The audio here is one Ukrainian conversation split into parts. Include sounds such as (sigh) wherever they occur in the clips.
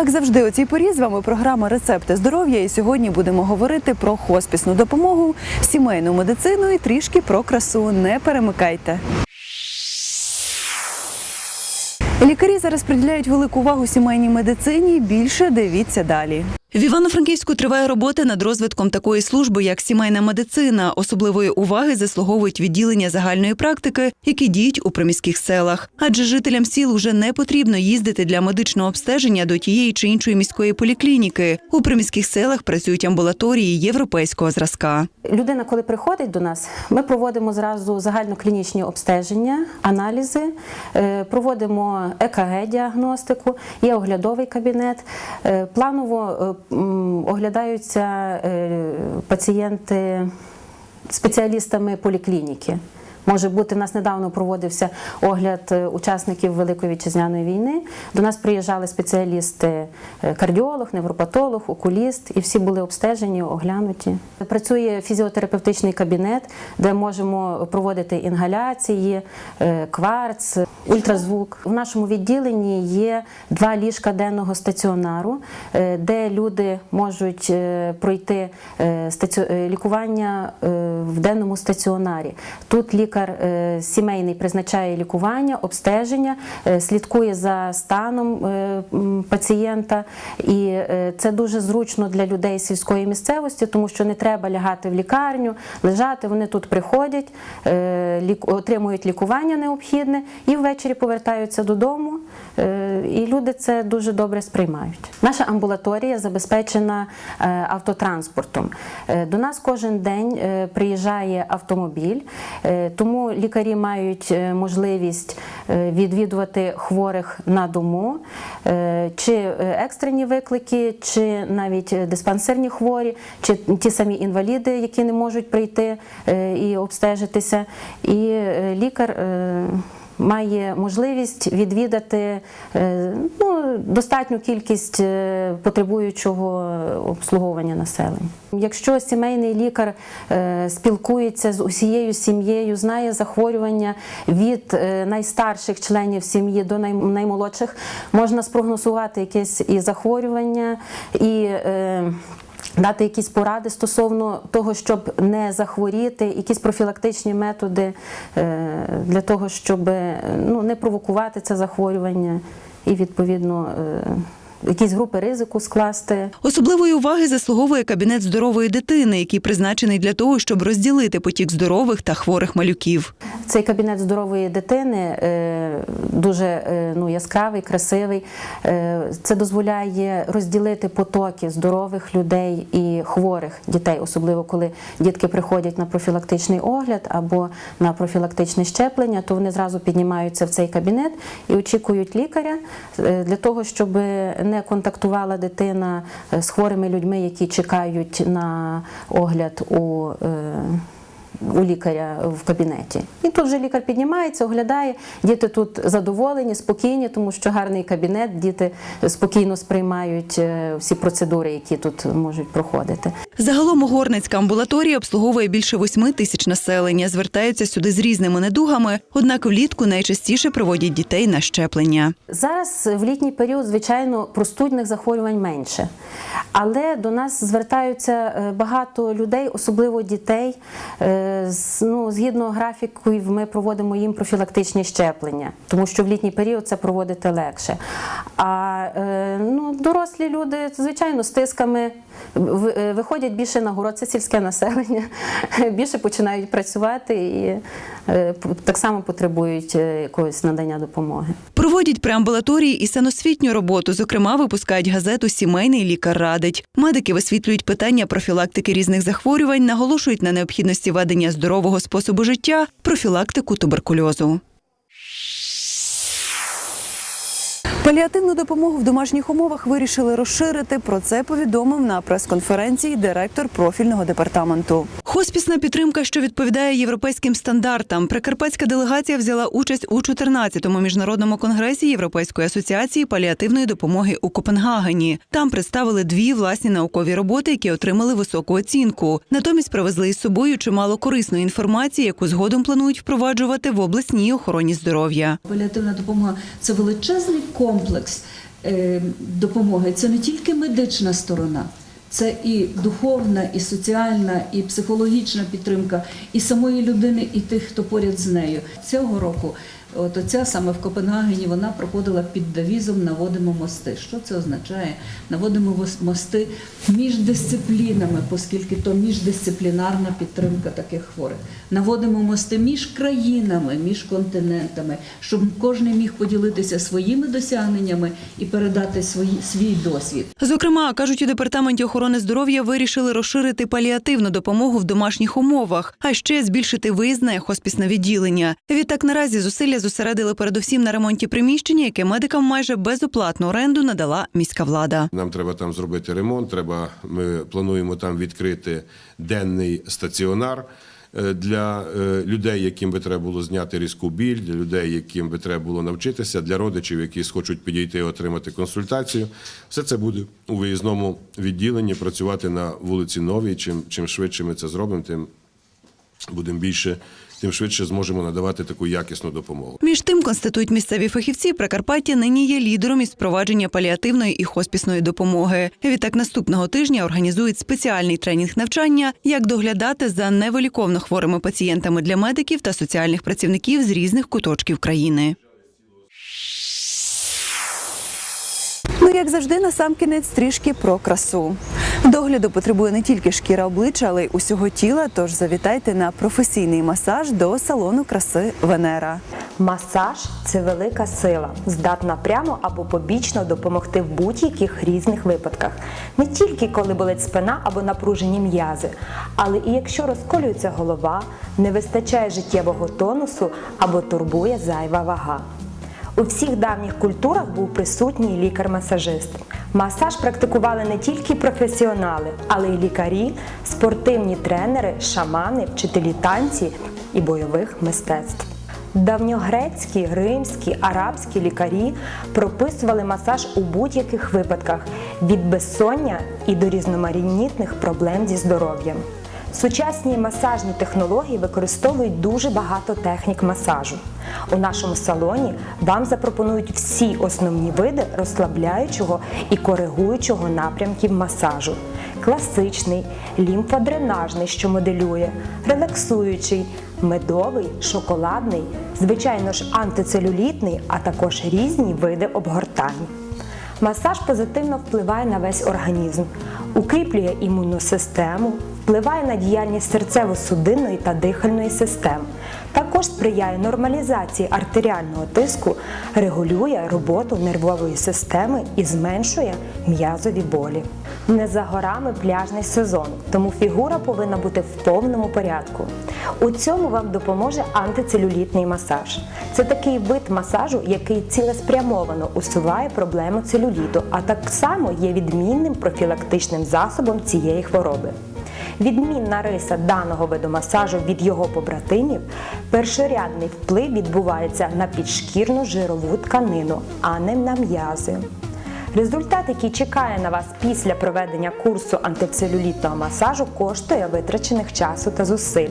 Як завжди, у цій порі з вами програма Рецепти здоров'я. І сьогодні будемо говорити про хоспісну допомогу, сімейну медицину і трішки про красу. Не перемикайте. Лікарі зараз приділяють велику увагу сімейній медицині. Більше дивіться далі. В Івано-Франківську триває робота над розвитком такої служби, як сімейна медицина. Особливої уваги заслуговують відділення загальної практики, які діють у приміських селах. Адже жителям сіл уже не потрібно їздити для медичного обстеження до тієї чи іншої міської поліклініки. У приміських селах працюють амбулаторії європейського зразка. Людина, коли приходить до нас, ми проводимо зразу загальноклінічні обстеження, аналізи, е, проводимо ЕКГ-діагностику, є оглядовий кабінет. Е, Планово е, оглядаються е, пацієнти спеціалістами поліклініки. Може бути, в нас недавно проводився огляд е, учасників Великої вітчизняної війни. До нас приїжджали спеціалісти, е, кардіолог, невропатолог, окуліст, і всі були обстежені, оглянуті. Працює фізіотерапевтичний кабінет, де можемо проводити інгаляції, е, кварц, ультразвук. В нашому відділенні є два ліжка денного стаціонару, де люди можуть пройти лікування в денному стаціонарі. Тут лікар е, сімейний призначає лікування, обстеження, е, слідкує за станом е, пацієнта, і це дуже зручно для людей сільської місцевості, тому що не треба лягати в лікарню, лежати. Вони тут приходять, отримують лікування необхідне і ввечері повертаються додому. І люди це дуже добре сприймають. Наша амбулаторія забезпечена автотранспортом. До нас кожен день приїжджає автомобіль, тому лікарі мають е, можливість е, відвідувати хворих на дому, е, чи екстрені виклики, чи навіть диспансерні хворі, чи ті самі інваліди, які не можуть прийти і обстежитися. І лікар. Має можливість відвідати е, ну, достатню кількість е, потребуючого обслуговування населення. Якщо сімейний лікар е, спілкується з усією сім'єю, знає захворювання від найстарших членів сім'ї до наймолодших, можна спрогнозувати якесь і захворювання, і Дати якісь поради стосовно того, щоб не захворіти, якісь профілактичні методи е, для того, щоб е, ну, не провокувати це захворювання і відповідно е, якісь групи ризику скласти. Особливої уваги заслуговує кабінет здорової дитини, який призначений для того, щоб розділити потік здорових та хворих малюків. Цей кабінет здорової дитини е, дуже е, ну, яскравий, красивий. Е, Це дозволяє розділити потоки здорових людей і хворих дітей, особливо коли дітки приходять на профілактичний огляд або на профілактичне щеплення, то вони зразу піднімаються в цей кабінет і очікують лікаря для того, щоб не контактувала дитина е, з хворими людьми, які чекають на огляд у. Е, у лікаря в кабінеті. І тут вже лікар піднімається, оглядає. Діти тут задоволені, спокійні, тому що гарний кабінет, діти спокійно сприймають е, всі процедури, які тут можуть проходити. Загалом Горницька амбулаторія обслуговує більше восьми тисяч населення. Звертаються сюди з різними недугами, однак влітку найчастіше проводять дітей на щеплення. Зараз в літній період, звичайно, простудних захворювань менше. Але до нас звертаються е, багато людей, особливо дітей. Ну, згідно графіку, ми проводимо їм профілактичні щеплення, тому що в літній період це проводити легше. А е, ну, дорослі люди, звичайно, з тисками виходять більше на город, це сільське населення, (laughs) більше починають працювати і е, так само потребують е, якогось надання допомоги. Проводять при амбулаторії і саносвітню роботу. Зокрема, випускають газету Сімейний лікар радить. Медики висвітлюють питання профілактики різних захворювань, наголошують на необхідності ведення здорового способу життя, профілактику туберкульозу. Паліативну допомогу в домашніх умовах вирішили розширити. Про це повідомив на прес-конференції директор профільного департаменту. Хоспісна підтримка, що відповідає європейським стандартам. Прикарпатська делегація взяла участь у 14-му міжнародному конгресі Європейської асоціації паліативної допомоги у Копенгагені. Там представили дві власні наукові роботи, які отримали високу оцінку. Натомість привезли із собою чимало корисної інформації, яку згодом планують впроваджувати в обласній охороні здоров'я. Паліативна допомога це величезний комплекс е, допомоги це не тільки медична сторона, це і духовна, і соціальна, і психологічна підтримка, і самої людини, і тих, хто поряд з нею. Цього року, от оця саме в Копенгагені, вона проходила під девізом Наводимо мости. Що це означає? Наводимо мости між дисциплінами, оскільки то міждисциплінарна підтримка таких хворих. Наводимо мости між країнами, між континентами, щоб кожен міг поділитися своїми досягненнями і передати свої, свій досвід. Зокрема, кажуть у департаменті охорони здоров'я вирішили розширити паліативну допомогу в домашніх умовах, а ще збільшити виїзне хоспісне відділення. Відтак наразі зусилля зосередили передусім на ремонті приміщення, яке медикам майже безоплатну оренду надала міська влада. Нам треба там зробити ремонт. Треба, ми плануємо там відкрити денний стаціонар е, для е, людей, яким би треба було зняти різку біль, для людей, яким би треба було навчитися, для родичів, які хочуть підійти і отримати консультацію. Все це буде у виїзному відділенні працювати на вулиці Новій. Чим, чим швидше ми це зробимо, тим будемо більше, тим швидше зможемо надавати таку якісну допомогу. Між тим, конститують місцеві фахівці, Прикарпаття нині є лідером із впровадження паліативної і хоспісної допомоги. Відтак наступного тижня організують спеціальний тренінг навчання, як доглядати за невиліковно хворими пацієнтами для медиків та соціальних працівників з різних куточків країни. Як завжди, на сам кінець трішки про красу. Догляду потребує не тільки шкіра обличчя, але й усього тіла. Тож завітайте на професійний масаж до салону краси Венера. Масаж це велика сила, здатна прямо або побічно допомогти в будь-яких різних випадках. Не тільки коли болить спина або напружені м'язи, але і якщо розколюється голова, не вистачає життєвого тонусу або турбує зайва вага. У всіх давніх культурах був присутній лікар-масажист. Масаж практикували не тільки професіонали, але й лікарі, спортивні тренери, шамани, вчителі танці і бойових мистецтв. Давньогрецькі, римські, арабські лікарі прописували масаж у будь-яких випадках від безсоння і до різноманітних проблем зі здоров'ям. Сучасні масажні технології використовують дуже багато технік масажу. У нашому салоні вам запропонують всі основні види розслабляючого і коригуючого напрямків масажу: класичний, лімфодренажний, що моделює, релаксуючий, медовий, шоколадний, звичайно ж антицелюлітний, а також різні види обгортань. Масаж позитивно впливає на весь організм, укріплює імунну систему, впливає на діяльність серцево-судинної та дихальної систем. Також сприяє нормалізації артеріального тиску, регулює роботу нервової системи і зменшує м'язові болі. Не за горами пляжний сезон, тому фігура повинна бути в повному порядку. У цьому вам допоможе антицелюлітний масаж. Це такий вид масажу, який цілеспрямовано усуває проблему целюліту, а так само є відмінним профілактичним засобом цієї хвороби. Відмінна риса даного виду масажу від його побратимів, першорядний вплив відбувається на підшкірну жирову тканину, а не на м'язи. Результат, який чекає на вас після проведення курсу антицелюлітного масажу, коштує витрачених часу та зусиль.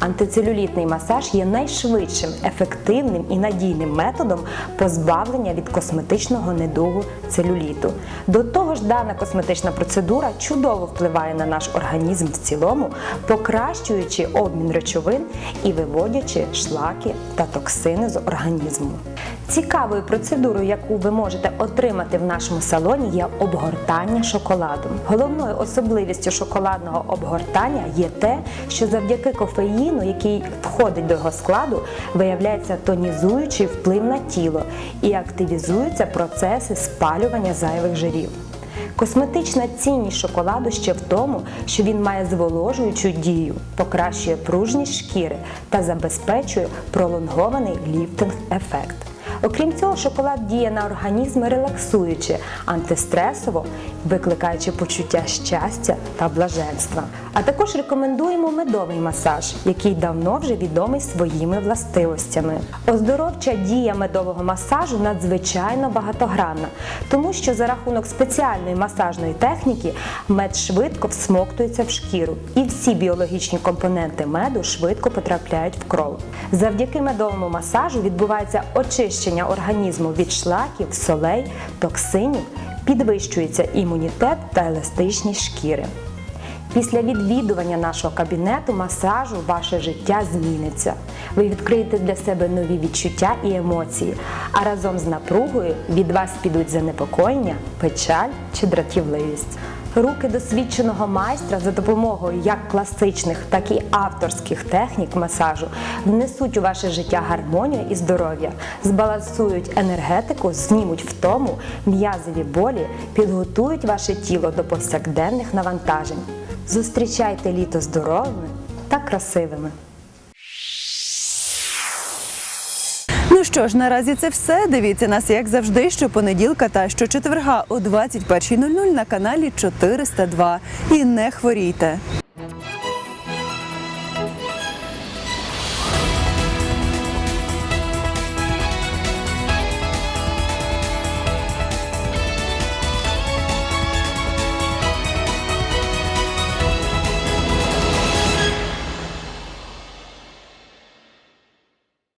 Антицелюлітний масаж є найшвидшим, ефективним і надійним методом позбавлення від косметичного недугу целюліту. До того ж, дана косметична процедура чудово впливає на наш організм в цілому, покращуючи обмін речовин і виводячи шлаки та токсини з організму. Цікавою процедурою, яку ви можете отримати в нашому салоні, є обгортання шоколадом. Головною особливістю шоколадного обгортання є те, що завдяки кофеїну, який входить до його складу, виявляється тонізуючий вплив на тіло і активізуються процеси спалювання зайвих жирів. Косметична цінність шоколаду ще в тому, що він має зволожуючу дію, покращує пружність шкіри та забезпечує пролонгований ліфтинг-ефект. Окрім цього, шоколад діє на організм релаксуючи, антистресово, викликаючи почуття щастя та блаженства. А також рекомендуємо медовий масаж, який давно вже відомий своїми властивостями. Оздоровча дія медового масажу надзвичайно багатогранна, тому що за рахунок спеціальної масажної техніки мед швидко всмоктується в шкіру, і всі біологічні компоненти меду швидко потрапляють в кров. Завдяки медовому масажу відбувається очищення очищення організму від шлаків, солей, токсинів, підвищується імунітет та еластичність шкіри. Після відвідування нашого кабінету масажу ваше життя зміниться. Ви відкриєте для себе нові відчуття і емоції, а разом з напругою від вас підуть занепокоєння, печаль чи дратівливість. Руки досвідченого майстра за допомогою як класичних, так і авторських технік масажу внесуть у ваше життя гармонію і здоров'я, збалансують енергетику, знімуть втому, м'язові болі, підготують ваше тіло до повсякденних навантажень. Зустрічайте літо здоровими та красивими. Ну що ж, наразі це все. Дивіться нас, як завжди, щопонеділка та щочетверга о 21.00 на каналі 402. І не хворійте.